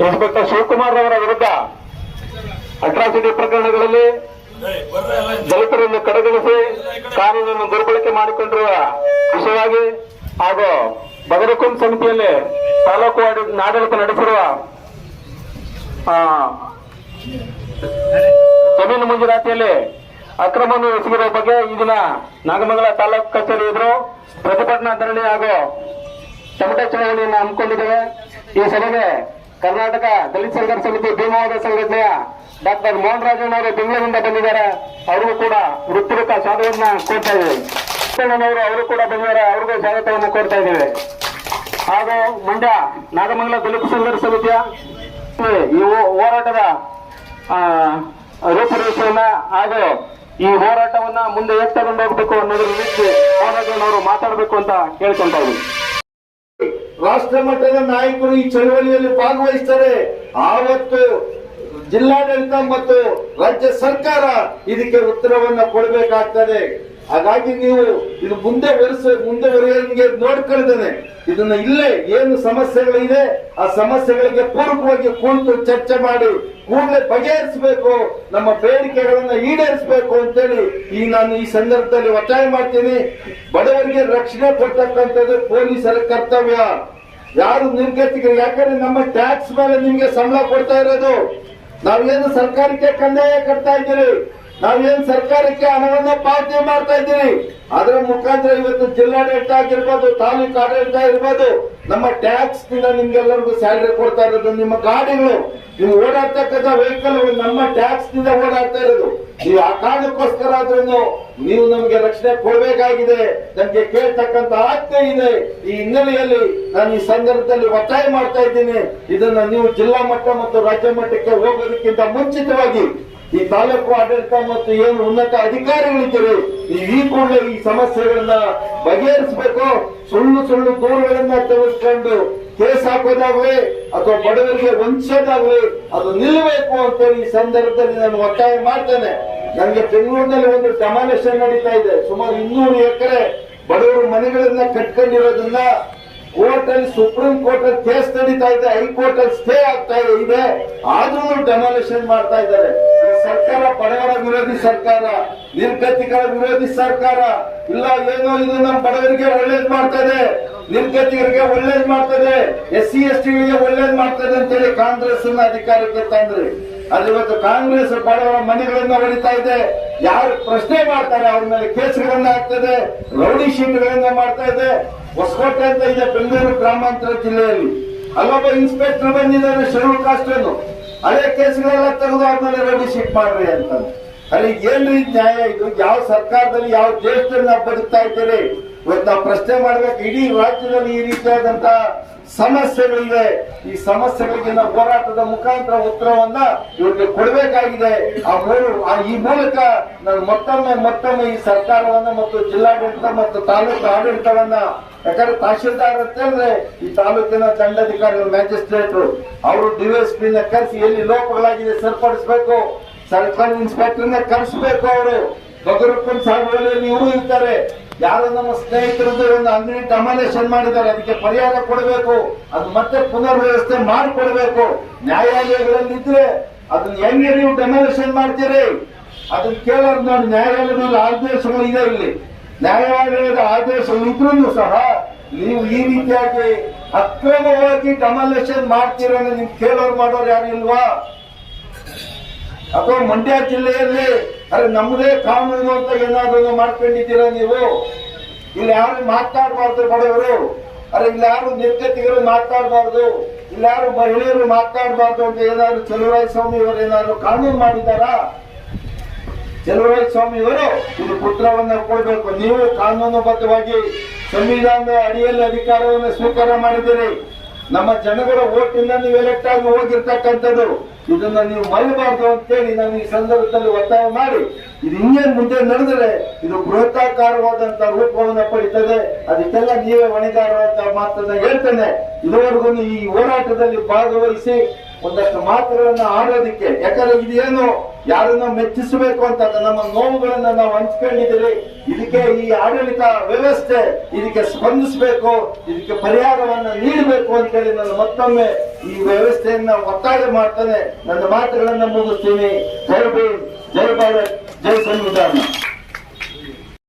Inspector Shivakumar ಅವರ ವಿರುದ್ಧ atrocity ಪ್ರಕರಣಗಳಲ್ಲಿ ದಲಿತರನ್ನು ಕಡೆಗಣಿಸಿ ಕಾನೂನನ್ನು ದುರ್ಬಳಕೆ ಮಾಡಿಕೊಂಡಿರುವ ವಿಷಯವಾಗಿ ಹಾಗೂ ಬದರಕುಂ ಸಮಿತಿಯಲ್ಲಿ ತಾಲೂಕು ಆಡ- ಆಡಳಿತ ನಡೆಸಿರುವ ಜಮೀನು ಮಂಜೂರಾತಿಯಲ್ಲಿ ಅಕ್ರಮವನ್ನು ಎಸಗಿರುವ ಬಗ್ಗೆ ಈ ದಿನ ನಾಗಮಂಗಲ ತಾಲೂಕು ಕಚೇರಿ ಎದುರು ಪ್ರತಿಭಟನಾ ಧರಣಿ ಹಾಗೂ ಚಮಟ ಚಳವಳಿಯನ್ನು ಹಮ್ಮಿಕೊಂಡಿದ್ದೇವೆ. ಈ ಸಭೆಗೆ ಕರ್ನಾಟಕ ದಲಿತ ಸಂಘರ್ಷ ಸಮಿತಿ ಭೀಮವಾದ ಸಂಘಟನೆಯ ಡಾಕ್ಟರ್ ಮೋಹನ್ ರಾಜನ್ ಅವರು ಬೆಂಗಳೂರಿನಿಂದ ಬಂದಿದ್ದಾರೆ. ಅವರಿಗೂ ಕೂಡ ವೃತ್ತಿರಕ ಸ್ವಾಗತವನ್ನ ಕೊಡ್ತಾ ಇದ್ದೀವಿ. ಅವರು ಅವರು ಕೂಡ ಬಂದಿದ್ದಾರೆ. ಅವ್ರಿಗೂ ಸ್ವಾಗತವನ್ನು ಕೋರ್ತಾ ಇದ್ದೇವೆ. ಹಾಗೂ ಮಂಡ್ಯ ನಾಗಮಂಗಲ ದಲಿತ ಸಂಘರ್ಷ ಸಮಿತಿಯ ಈ ಹೋರಾಟದ ರೂಪುರೇಷೆಯನ್ನ ಹಾಗೂ ಈ ಹೋರಾಟವನ್ನ ಮುಂದೆ ಹೇಗೆ ಹೋಗಬೇಕು ಅನ್ನೋದ್ರ ರೀತಿ ಮೋಹನ್ ರಾಜನ್ ಅವರು ಮಾತಾಡಬೇಕು ಅಂತ ಕೇಳ್ಕೊಂತ ಇದ್ದೀನಿ. ರಾಷ್ಟ್ರ ಮಟ್ಟದ ನಾಯಕರು ಈ ಚಳವಳಿಯಲ್ಲಿ ಭಾಗವಹಿಸ್ತಾರೆ. ಆವತ್ತು ಜಿಲ್ಲಾಡಳಿತ ಮತ್ತು ರಾಜ್ಯ ಸರ್ಕಾರ ಇದಕ್ಕೆ ಉತ್ತರವನ್ನ ಕೊಡಬೇಕಾಗ್ತದೆ. ಹಾಗಾಗಿ ನೀವು ಇದು ಮುಂದೆ ಬೆರೆಸ, ಮುಂದೆ ಬೆರೆಯಂಗೆ ನೋಡ್ಕೊಳ್ತೇನೆ ಇದನ್ನ ಇಲ್ಲೇ ಏನು ಸಮಸ್ಯೆಗಳಿದೆ, ಆ ಸಮಸ್ಯೆಗಳಿಗೆ ಪೂರ್ವಕವಾಗಿ ಕುಳಿತು ಚರ್ಚೆ ಮಾಡಿ, ಕೂಡಲೇ ಬಗೆಹರಿಸಬೇಕು, ನಮ್ಮ ಬೇಡಿಕೆಗಳನ್ನ ಈಡೇರಿಸಬೇಕು ಅಂತೇಳಿ ಈ ನಾನು ಈ ಸಂದರ್ಭದಲ್ಲಿ ಒತ್ತಾಯ ಮಾಡ್ತೀನಿ. ಬಡವರಿಗೆ ರಕ್ಷಣೆ ಕೊಡ್ತಕ್ಕಂಥದ್ದು ಪೊಲೀಸರ ಕರ್ತವ್ಯ. ಯಾರು ನಿರ್ಗತಿಗೆ ಯಾಕಂದ್ರೆ ನಮ್ಮ ಟ್ಯಾಕ್ಸ್ ಮೇಲೆ ನಿಮ್ಗೆ ಸಂಬಳ ಕೊಡ್ತಾ ಇರೋದು. ನಾವೇನು ಸರ್ಕಾರಕ್ಕೆ ಕಂದಾಯ ಕಟ್ತಾ ಇದ್ದೀರಿ? ನಾವೇನ್ ಸರ್ಕಾರಕ್ಕೆ ಹಣವನ್ನ ಪಾವತಿ ಮಾಡ್ತಾ ಇದ್ದೀರಿ? ಅದರ ಮುಖಾಂತರ ಇವತ್ತು ಜಿಲ್ಲಾಡಳಿತ ಆಗಿರ್ಬೋದು, ತಾಲೂಕು ಆಡಳಿತ ಇರ್ಬೋದು ನಮ್ಮ ಟ್ಯಾಕ್ಸ್ ನಿಮ್ಗೆಲ್ಲರಿಗೂ ಸ್ಯಾಲರಿ ಕೊಡ್ತಾ ಇರೋದು ನಿಮ್ಮ ಗಾಡಿಗಳು. ನೀವು ಓಡಾಡ್ತಕ್ಕಂಥ ವೆಹಿಕಲ್ ನಮ್ಮ ಟ್ಯಾಕ್ಸ್ನಿಂದ ಓಡಾಡ್ತಾ ಇರೋದು. ನೀವು ಆ ಕಾರಣಕ್ಕೋಸ್ಕರ ಆದ್ರೂ ನೀವು ನಮಗೆ ರಕ್ಷಣೆ ಕೊಡಬೇಕಾಗಿದೆ. ನಮ್ಗೆ ಕೇಳ್ತಕ್ಕಂತ ಆಜ್ಞೆ ಇದೆ. ಈ ಹಿನ್ನೆಲೆಯಲ್ಲಿ ನಾನು ಈ ಸಂದರ್ಭದಲ್ಲಿ ಒತ್ತಾಯ ಮಾಡ್ತಾ ಇದ್ದೀನಿ. ಇದನ್ನ ನೀವು ಜಿಲ್ಲಾ ಮಟ್ಟ ಮತ್ತು ರಾಜ್ಯ ಮಟ್ಟಕ್ಕೆ ಹೋಗೋದಕ್ಕಿಂತ ಮುಂಚಿತವಾಗಿ ಈ ತಾಲೂಕು ಆಡಳಿತ ಮತ್ತು ಏನು ಉನ್ನತ ಅಧಿಕಾರಿಗಳಿದ್ದೀರಿ ನೀವು ಈ ಕೂಡಲೇ ಈ ಸಮಸ್ಯೆಗಳನ್ನ ಬಗೆಹರಿಸಬೇಕು. ಸುಳ್ಳು ಸುಳ್ಳು ದೂರುಗಳನ್ನ ತೆಗೆದುಕೊಂಡು ಕೇಸ್ ಹಾಕೋದಾಗ್ಲಿ ಅಥವಾ ಬಡವರಿಗೆ ವಂಚೋದಾಗ್ಲಿ ಅದು ನಿಲ್ಲಬೇಕು ಅಂತ ಈ ಸಂದರ್ಭದಲ್ಲಿ ನಾನು ಒತ್ತಾಯ ಮಾಡ್ತೇನೆ. ನನಗೆ ಬೆಂಗಳೂರಿನಲ್ಲಿ ಒಂದು ಸಮಾವೇಶ ನಡೀತಾ ಇದೆ. ಸುಮಾರು ಇನ್ನೂರು ಎಕರೆ ಬಡವರು ಮನೆಗಳನ್ನ ಕಟ್ಕೊಂಡಿರೋದನ್ನ ಕೋರ್ಟ್ ಅಲ್ಲಿ ಸುಪ್ರೀಂ ಕೋರ್ಟ್ ಅಲ್ಲಿ ಕೇಸ್ ನಡೀತಾ ಇದೆ ಹೈಕೋರ್ಟ್ ಅಲ್ಲಿ ಸ್ಟೇ ಆಗ್ತಾ ಇದೆ ಆದ್ರೂ ಡೆಮಾಲೇಷನ್ ಮಾಡ್ತಾ ಇದ್ದಾರೆ. ಸರ್ಕಾರ ಬಡವರ ವಿರೋಧಿ ಸರ್ಕಾರ, ನಿರ್ಗತಿಕರ ವಿರೋಧಿ ಸರ್ಕಾರ. ಇಲ್ಲ, ಏನೋ ಇದು ನಮ್ಮ ಬಡವರಿಗೆ ಒಳ್ಳೇದ್ ಮಾಡ್ತದೆ, ನಿರ್ಗತಿಕರಿಗೆ ಒಳ್ಳೇದ್ ಮಾಡ್ತದೆ ಎಸ್ ಸಿ ಎಸ್ ಟಿಗಳಿಗೆ ಒಳ್ಳೇದ್ ಮಾಡ್ತದೆ ಅಂತೇಳಿ ಕಾಂಗ್ರೆಸ್ ಅಧಿಕಾರಕ್ಕೆ ತಂದ್ರಿ. ಆದ್ರೆ ಇವತ್ತು ಕಾಂಗ್ರೆಸ್ ಬಡವರ ಮನೆಗಳನ್ನ ಹೊಡಿತಾ ಇದೆ. ಯಾರು ಪ್ರಶ್ನೆ ಮಾಡ್ತಾರೆ ಅವ್ರ ಮೇಲೆ ಕೇಸ್ಗಳನ್ನ ಆಗ್ತದೆ ರೌಡಿ ಶೀಟ್ಗಳನ್ನ ಮಾಡ್ತಾ ಇದೆ. ಹೊಸಕೋಟೆ ಅಂತ ಇದೆ ಬೆಂಗಳೂರು ಗ್ರಾಮಾಂತರ ಜಿಲ್ಲೆಯಲ್ಲಿ. ಅಲ್ಲೊಬ್ಬ ಇನ್ಸ್ಪೆಕ್ಟರ್ ಬಂದಿದ್ದಾರೆ ಶೆಡ್ಯೂಲ್ ಕಾಸ್ಟ್ ಅನ್ನು ಹಳೆ ಕೇಸ್ಗಳೆಲ್ಲ ತೆಗೆದು ಆದ್ಮೇಲೆ ರೌಡಿ ಮಾಡ್ರಿ ಅಂತ ಅಲ್ಲಿ ಏನ್ರಿ ನ್ಯಾಯ ಇದು? ಯಾವ ಸರ್ಕಾರದಲ್ಲಿ ಯಾವ ದೇಶದಲ್ಲಿ ನಾವು ಬದುಕ್ತಾ ಇದ್ದೀರಿ? ಇವತ್ತು ನಾವು ಪ್ರಶ್ನೆ ಮಾಡ್ಬೇಕು, ಇಡೀ ರಾಜ್ಯದಲ್ಲಿ ಈ ರೀತಿಯಾದಂತ ಸಮಸ್ಯೆಗಳಿವೆ. ಈ ಸಮಸ್ಯೆಗಳಿಗೆ ನಾವು ಹೋರಾಟದ ಮುಖಾಂತರ ಉತ್ತರವನ್ನ ಇವ್ರಿಗೆ ಕೊಡಬೇಕಾಗಿದೆ. ಆ ಮೂರು ಈ ಮೂಲಕ ನಾನು ಮತ್ತೊಮ್ಮೆ ಮತ್ತೊಮ್ಮೆ ಈ ಸರ್ಕಾರವನ್ನ ಮತ್ತು ಜಿಲ್ಲಾಡಳಿತ ಮತ್ತು ತಾಲೂಕು ಆಡಳಿತವನ್ನ, ಯಾಕಂದ್ರೆ ತಹಶೀಲ್ದಾರ್ ಅಂತ ಹೇಳಿದ್ರೆ ಈ ತಾಲೂಕಿನ ದಂಡಾಧಿಕಾರಿಗಳು ಮ್ಯಾಜಿಸ್ಟ್ರೇಟ್ರು ಅವರು ಡಿವೈಎಸ್ಪಿ ನ ಕರೆಸಿ ಎಲ್ಲಿ ಲೋಪಗಳಾಗಿದೆ ಸರಿಪಡಿಸಬೇಕು. ಸರ್ಕಾರಿ ಇನ್ಸ್ಪೆಕ್ಟರ್ನ ಕರೆಸಬೇಕು ಅವರು. ಬಗರುಪ್ಪನ್ ಸಾಗುವಳಿಯಲ್ಲಿ ಇವರು ಇರ್ತಾರೆ ಯಾರೋ ನಮ್ಮ ಸ್ನೇಹಿತರದ್ದು ಒಂದು ಅಂಗಡಿ ಡಮಾನೇಷನ್ ಮಾಡಿದ್ದಾರೆ. ಅದಕ್ಕೆ ಪರಿಹಾರ ಕೊಡಬೇಕು. ಅದು ಮತ್ತೆ ಪುನರ್ ವ್ಯವಸ್ಥೆ ಮಾಡಿಕೊಡ್ಬೇಕು. ನ್ಯಾಯಾಲಯಗಳಲ್ಲಿ ಇದ್ರೆ ಅದನ್ನ ಹೆಂಗೆ ನೀವು ಡೆಮಾನೇಷನ್ ಮಾಡ್ತೀರಿ? ಅದನ್ನ ಕೇಳೋದು ನೋಡಿ. ನ್ಯಾಯಾಲಯದಲ್ಲಿ ಆದೇಶಗಳು ಇದೆ ಇಲ್ಲಿ. ನ್ಯಾಯಾಲಯದ ಆದೇಶಗಳು ಇದ್ರೂ ಸಹ ನೀವು ಈ ರೀತಿಯಾಗಿ ಅಕ್ರಮವಾಗಿ ಡೆಮಾಲೇಷನ್ ಮಾಡ್ತೀರ ನಿಮ್ ಕೇಳೋರು ಮಾಡೋರು ಯಾರು ಇಲ್ವಾ? ಅಥವಾ ಮಂಡ್ಯ ಜಿಲ್ಲೆಯಲ್ಲಿ ಅರೆ ನಮ್ಮದೇ ಕಾನೂನು ಅಂತ ಏನಾದ್ರು ಮಾಡ್ಕೊಂಡಿದ್ದೀರಾ ನೀವು? ಇಲ್ಲಿ ಯಾರು ಮಾತಾಡಬಾರ್ದು ಬಡವರು. ಅರೆ, ಇಲ್ಲಿ ಯಾರು ನಿರ್ಗತಿಗರು ಮಾತಾಡಬಾರ್ದು. ಇಲ್ಲಿ ಯಾರು ಮಹಿಳೆಯರು ಮಾತಾಡಬಾರ್ದು ಅಂತ ಏನಾದ್ರು ಚಲುವರಾಯ ಸ್ವಾಮಿ ಅವರು ಏನಾದ್ರು ಕಾನೂನು ಮಾಡಿದಾರಾ ಚಲುವರಾಯ ಸ್ವಾಮಿ ಅವರು ಇದು ಪುತ್ರವನ್ನ ಕೊಡ್ಬೇಕು. ನೀವು ಕಾನೂನುಬದ್ಧವಾಗಿ ಸಂವಿಧಾನದ ಅಡಿಯಲ್ಲಿ ಅಧಿಕಾರವನ್ನು ಸ್ವೀಕಾರ ಮಾಡಿದ್ದೀರಿ. ನಮ್ಮ ಜನಗಳ ಓಟಿಂದ ನೀವು ಎಲೆಕ್ಟ್ ಆಗಿ ಹೋಗಿರ್ತಕ್ಕಂಥದ್ದು, ಇದನ್ನ ನೀವು ಮರಿಬಾರ್ದು ಅಂತೇಳಿ ನಾನು ಈ ಸಂದರ್ಭದಲ್ಲಿ ಒತ್ತಾಯ ಮಾಡಿ. ಇದು ಇನ್ನೇನು ಮುಂದೆ ನಡೆದರೆ, ಇದು ಬೃಹತ್ತಾಕಾರವಾದಂತ ರೂಪವನ್ನು ಪಡಿತದೆ. ಅದಕ್ಕೆಲ್ಲ ನೀವೇ ಹೊಣೆಗಾರ ಅಂತ ಮಾತನ್ನ ಹೇಳ್ತೇನೆ. ಇದುವರೆಗೂ ಈ ಹೋರಾಟದಲ್ಲಿ ಭಾಗವಹಿಸಿ ಒಂದಷ್ಟು ಮಾತುಗಳನ್ನ ಆಡೋದಿಕ್ಕೆ. ಯಾಕಂದ್ರೆ ಇದೇನು ಯಾರನ್ನ ಮೆಚ್ಚಿಸಬೇಕು ಅಂತ ನಮ್ಮ ನೋವುಗಳನ್ನ ನಾವು ಹಂಚ್ಕೊಂಡಿದ್ದೀವಿ ಇದಕ್ಕೆ ಈ ಆಡಳಿತ ವ್ಯವಸ್ಥೆ ಇದಕ್ಕೆ ಸ್ಪಂದಿಸಬೇಕು, ಇದಕ್ಕೆ ಪರಿಹಾರವನ್ನ ನೀಡಬೇಕು ಅಂತ ಹೇಳಿ ನಾನು ಮತ್ತೊಮ್ಮೆ ಈ ವ್ಯವಸ್ಥೆಯನ್ನ ಒತ್ತಾಯ ಮಾಡ್ತಾನೆ. ನನ್ನ ಮಾತುಗಳನ್ನ ಮುಗಿಸ್ತೀನಿ. ಜೈ ಭೀಮ್, ಜೈ ಭಾರತ್, ಜೈ ಸಂವಿಧಾನ.